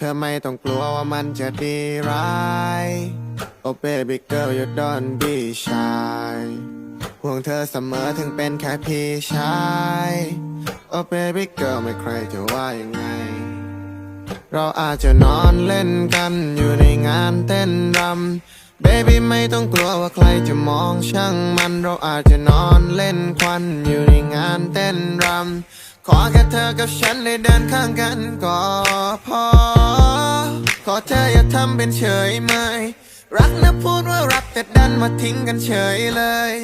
ธอไม่ต้องกลัวว่ามันจะดีร้าย Oh baby girl you don't be shy ห่วงเธอเสมอถึงเป็นแค่พี่ชาย Oh baby girl ไม่ใครจะว่ายังไง เราอาจจะนอนเล่นกันอยู่ในงานเต้นรำ Baby ไม่ต้องกลัวว่าใครจะมองช่างมัน เราอาจจะนอนเล่นควันอยู่ในงานเต้นรำ ขอแค่เธอกับฉันได้เดินข้างกันก็พอ ขอเธออย่าทำเป็นเฉยเมยรักนะพูดว่ารักแต่ดันมาทิ้งกันเฉยเลย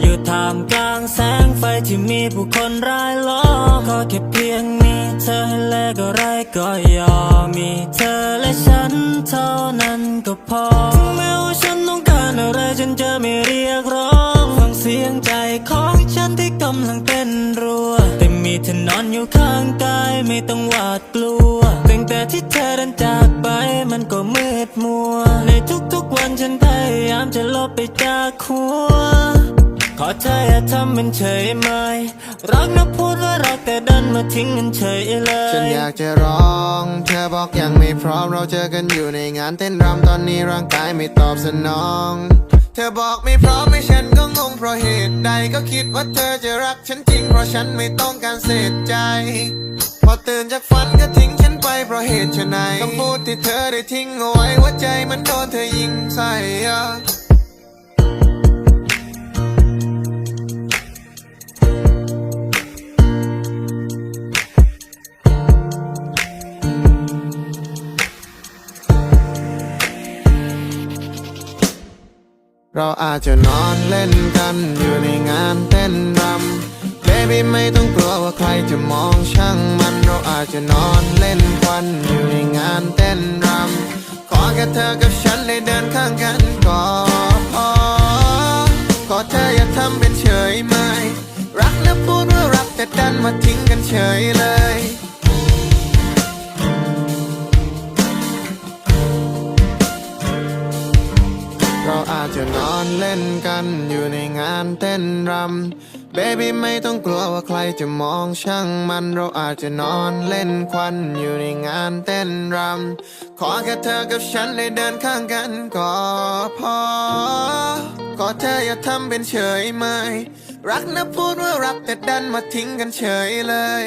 อยู่ท่ามกลางแสงไฟที่มีผู้คนรายล้อมขอแค่เพียงมีเธอให้แลกอะไรก็ยอมมีเธอและฉันเท่านั้นก็พอ ฉันจะไม่เรียกร้องฟังเสียงใจของฉันที่กำลังเต้นรัว แต่มีเธอนอนอยู่ข้างกายไม่ต้องหวาดกลัวตั้งแต่ที่เธอเดินจากไปมันก็มืดมัว ในทุกๆวันฉันพยายามจะลบไปจากหัว ขอเธออย่าทำเป็นเฉยเมรักนะพูดว่ารักแต่ดันมาทิ้งกันเฉยเลย ฉันอยากจะร้อง เธอบอกยังไม่พร้อมเราเจอกันอยู่ในงานเต้นรำตอนนี้ร่างกายไม่ตอบสนอง เธอบอกไม่พร้อมให้ฉันก็งงเพราะเหตุใดก็คิดว่าเธอจะรักฉันจริง เพราะฉันไม่ต้องการเสียใจ พอตื่นจากฝันก็ทิ้งฉันไปเพราะเหตุไฉนคำพูดที่เธอได้ทิ้งเอาไว้ว่าใจมันโดนเธอยิงใส่ เราอาจจะนอนเล่นกันอยู่ในงานเต้นรำ Baby ไม่ต้องกลัวว่าใครจะมองช่างมัน เราอาจจะนอนเล่นควันอยู่ในงานเต้นรำ ขอแค่เธอกับฉันได้เดินข้างกันก็พอ อนอนเล่นกันอยู่ในงานเต้นรำ Baby ไม่ต้องกลัวว่าใครจะมองช่างมันเราอาจจะนอนเล่นควันอยู่ในงานเต้นรำ ขอแค่เธอกับฉันได้เดินข้างกันก็พอ ขอเธออย่าทำเป็นเฉยเมยรักนะพูดว่ารักแต่ดันมาทิ้งกันเฉยเลย